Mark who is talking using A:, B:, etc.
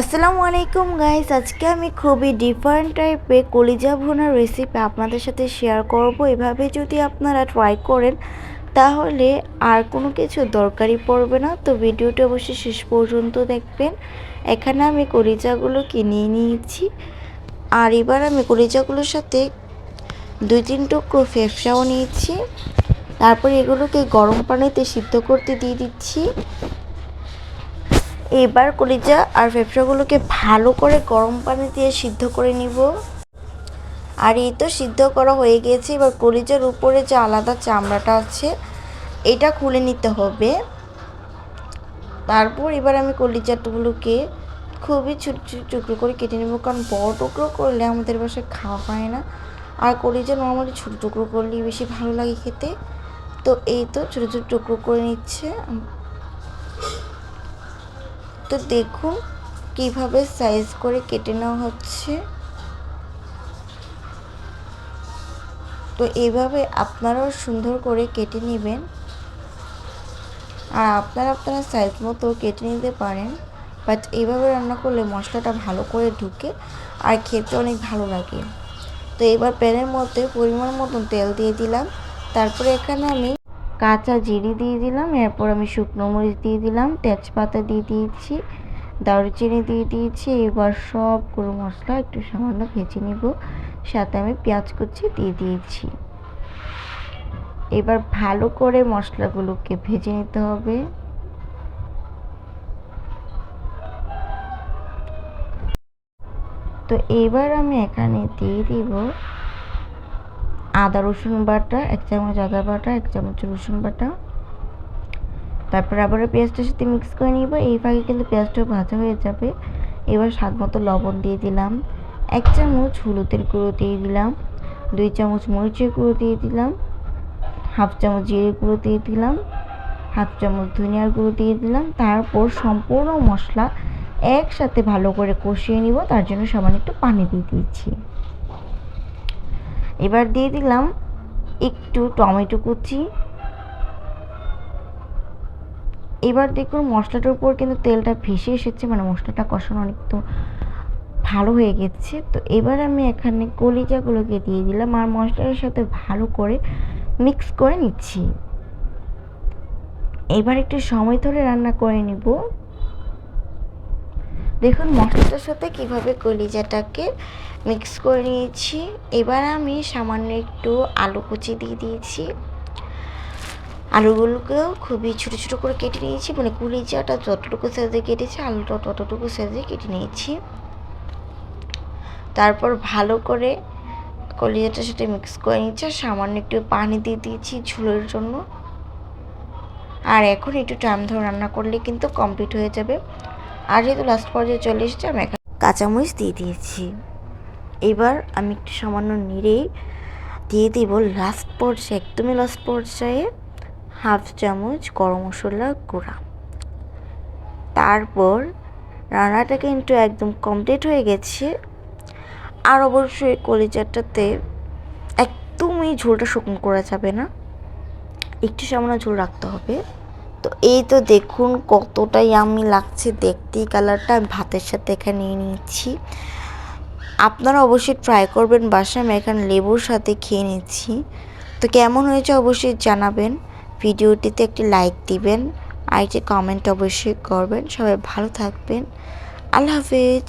A: আসসালামু আলাইকুম গাইস আজকে আমি খুবই ডিফারেন্ট টাইপের কলিজা ভুনার রেসিপি আপনাদের সাথে শেয়ার করব। এভাবে যদি আপনারা ট্রাই করেন, তাহলে আর কোনো কিছু দরকারই পড়বে না। তো ভিডিওটা অবশ্যই শেষ পর্যন্ত দেখবেন। এখানে আমি কলিজাগুলো কিনে নিয়েছি। আর এবার আমি কলিজাগুলোর সাথে দুই তিন টুকরো ফেফসাও নিয়েছি। তারপর এগুলোকে গরম পানিতে সিদ্ধ করতে দিয়ে দিচ্ছি। এবার কলিজা আর ফেফড়াগুলোকে ভালো করে গরম পানি দিয়ে সিদ্ধ করে নিব। আর এই তো সিদ্ধ করা হয়ে গিয়েছে এবার কলিজার উপরে যে আলাদা চামড়াটা আছে, এটা খুলে নিতে হবে। তারপর এবার আমি কলিজাগুলোকে খুবই ছোটো ছোটো টুকরো করে কেটে নেব। কারণ বড় টুকরো করলে আমাদের বাসায় খাওয়া হয় না। আর কলিজা নর্মালি ছোটো টুকরো করলেই বেশি ভালো লাগে খেতে। তো এই তো ছোটো ছোটো টুকরো করে নিচ্ছে। তো দেখুন কীভাবে সাইজ করে কেটে নেওয়া হচ্ছে। তো এইভাবে আপনারাও সুন্দর করে কেটে নেবেন। আর আপনারা আপনারা সাইজ মতো কেটে নিতে পারেন। বাট এইভাবে রান্না করলে মশলাটা ভালো করে ঢুকে আর খেতে অনেক ভালো লাগে। তো এবার প্যানের মধ্যে পরিমাণ মতন তেল দিয়ে দিলাম। তারপরে এখানে আমি কাঁচা জিরি দিয়ে দিলাম, এরপর আমি শুকনো মরিচ দিয়ে দিলাম, তেজপাতা দিয়ে দিয়েছি, দারুচিনি দিয়ে দিয়েছি, এবার সব সবগুলো মশলা একটু সামান্য ভেজে নিব, সাথে আমি পেঁয়াজ কুচি দিয়ে দিয়েছি। এবার ভালো করে মশলাগুলোকে ভেজে নিতে হবে। তো এবার আমি এখানে দিয়ে দিব আদা, রসুন বাটা, এক চামচ আদা বাটা, এক চামচ রসুন বাটা। তারপর আবার পেঁয়াজটার সাথে মিক্স করে নিব। এই ফাঁকে কিন্তু পেঁয়াজটাও ভাজা হয়ে যাবে। এবার স্বাদ মতো লবণ দিয়ে দিলাম। এক চামচ হলুদের গুঁড়ো দিয়ে দিলাম। দুই চামচ মরিচের গুঁড়ো দিয়ে দিলাম। হাফ চামচ জিরে গুঁড়ো দিয়ে দিলাম। হাফ চামচ ধনিয়ার গুঁড়ো দিয়ে দিলাম। তারপর সম্পূর্ণ মশলা একসাথে ভালো করে কষিয়ে নিব। তার জন্য সামান্য একটু পানি দিয়ে দিয়েছি। এবার দিয়ে দিলাম একটু টমেটো কুচি। এবার দেখুন মশলাটার উপর কিন্তু তেলটা ভেসে এসেছে মানে মশলাটা কষানো অনেক তো ভালো হয়ে গেছে। তো এবার আমি এখানে কলিজাগুলোকে দিয়ে দিলাম আর মশলার সাথে ভালো করে মিক্স করে নিচ্ছি। এবার একটু সময় ধরে রান্না করে নিব। দেখুন, মশলাটার সাথে কীভাবে কলিজাটাকে মিক্স করে নিয়েছি। এবার আমি সামান্য একটু আলু কুচি দিয়ে দিয়েছি। আলুগুলোকেও খুবই ছোটো ছোটো করে কেটে নিয়েছি। মানে কলিজাটা যতটুকু সাইজে কেটেছি, আলুটা ততটুকু সাইজে কেটে নিয়েছি। তারপর ভালো করে কলিজাটার সাথে মিক্স করে নিচ্ছি আর সামান্য একটু পানি দিয়ে দিয়েছি ঝোলের জন্য। আর এখন একটু টাইম ধরে রান্না করলে কিন্তু কমপ্লিট হয়ে যাবে। আর যেহেতু লাস্ট পর্যায়ে চলে এসেছে, আমি এখন কাঁচামরিচ দিয়ে দিয়েছি। এবার আমি একটু সামান্য নিড়েই দিয়ে দিব লাস্ট পর্যায়ে, একদমই লাস্ট পর্যায়ে হাফ চামচ গরম মশলা গুঁড়া। তারপর রান্নাটা কিন্তু একদম কমপ্লিট হয়ে গেছে। আর অবশ্যই কলিজাটাতে একদমই ঝোলটা শুকনো করা যাবে না। একটু সামান্য ঝোল রাখতে হবে। তো এই তো দেখুন কতটাই আমি লাগছে দেখতেই কালারটা। আমি ভাতের সাথে এখানে নিয়ে নিচ্ছি। আপনারা অবশ্যই ট্রাই করবেন বাসায়। আমি এখানে লেবুর সাথে খেয়ে নিচ্ছি। তো কেমন হয়েছে অবশ্যই জানাবেন। ভিডিওটিতে একটি লাইক দিবেন। আর একটি কমেন্ট অবশ্যই করবেন। সবাই ভালো থাকবেন। আল্লাহ হাফেজ।